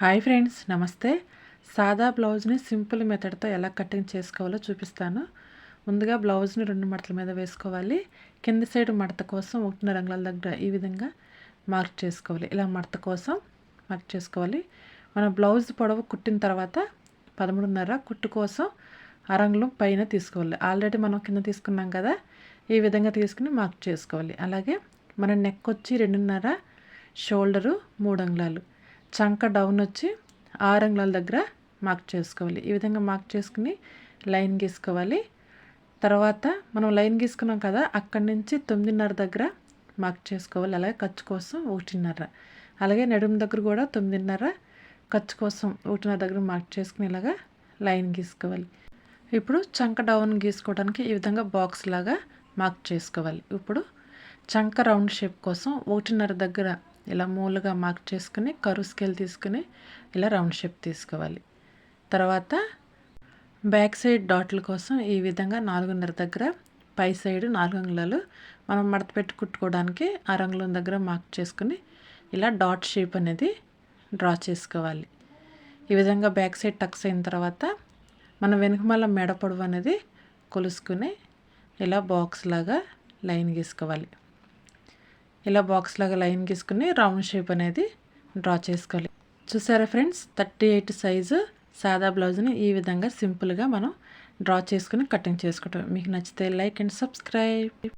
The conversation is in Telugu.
హాయ్ ఫ్రెండ్స్ నమస్తే. సాదా బ్లౌజ్ని సింపుల్ మెథడ్తో ఎలా కటింగ్ చేసుకోవాలో చూపిస్తాను. ముందుగా బ్లౌజ్ని రెండు మడతల మీద వేసుకోవాలి. కింది సైడ్ మడత కోసం ఒకటిన్నర రంగుల దగ్గర ఈ విధంగా మార్క్ చేసుకోవాలి. ఇలా మడత కోసం మార్క్ చేసుకోవాలి. మన బ్లౌజ్ పొడవు కుట్టిన తర్వాత పదమూడున్నర కుట్టు కోసం అరంగులు పైన తీసుకోవాలి. ఆల్రెడీ మనం కింద తీసుకున్నాం కదా ఈ విధంగా తీసుకుని మార్క్ చేసుకోవాలి. అలాగే మన నెక్ వచ్చి రెండున్నర షోల్డరు మూడు అంగుళాలు. చంక డౌన్ వచ్చి ఆరు అంగుళాల దగ్గర మార్క్ చేసుకోవాలి. ఈ విధంగా మార్క్ చేసుకుని లైన్ గీసుకోవాలి. తర్వాత మనం లైన్ గీసుకున్నాం కదా అక్కడి నుంచి తొమ్మిదిన్నర దగ్గర మార్క్ చేసుకోవాలి. అలాగే ఖర్చు కోసం ఒకటిన్నర. అలాగే నడుము దగ్గర కూడా తొమ్మిదిన్నర ఖర్చు కోసం ఒకటిన్నర దగ్గర మార్క్ చేసుకుని ఇలాగా లైన్ గీసుకోవాలి. ఇప్పుడు చంక డౌన్ గీసుకోవడానికి ఈ విధంగా బాక్స్ లాగా మార్క్ చేసుకోవాలి. ఇప్పుడు చంక రౌండ్ షేప్ కోసం ఒకటిన్నర దగ్గర ఇలా మూలుగా మార్క్ చేసుకుని కరు స్కేల్ తీసుకుని ఇలా రౌండ్ షేప్ తీసుకోవాలి. తర్వాత బ్యాక్ సైడ్ డాట్ల కోసం ఈ విధంగా నాలుగున్నర దగ్గర పై సైడ్ నాలుగు అంగుళాలు మనం మడత పెట్టి కుట్టుకోవడానికి ఆ రంగుల దగ్గర మార్క్ చేసుకుని ఇలా డాట్ షేప్ అనేది డ్రా చేసుకోవాలి. ఈ విధంగా బ్యాక్ సైడ్ టక్స్ అయిన తర్వాత మన వెనుకమల మెడ పొడవు అనేది కొలుసుకుని ఇలా బాక్స్ లాగా లైన్ గీసుకోవాలి. ఇలా బాక్స్ లాగా లైన్ గీసుకుని రౌండ్ షేప్ అనేది డ్రా చేసుకోవాలి. చూసారా ఫ్రెండ్స్ థర్టీ ఎయిట్ సైజు సాదా బ్లౌజ్ని ఈ విధంగా సింపుల్గా మనం డ్రా చేసుకుని కటింగ్ చేసుకోవటం మీకు నచ్చితే లైక్ అండ్ సబ్స్క్రైబ్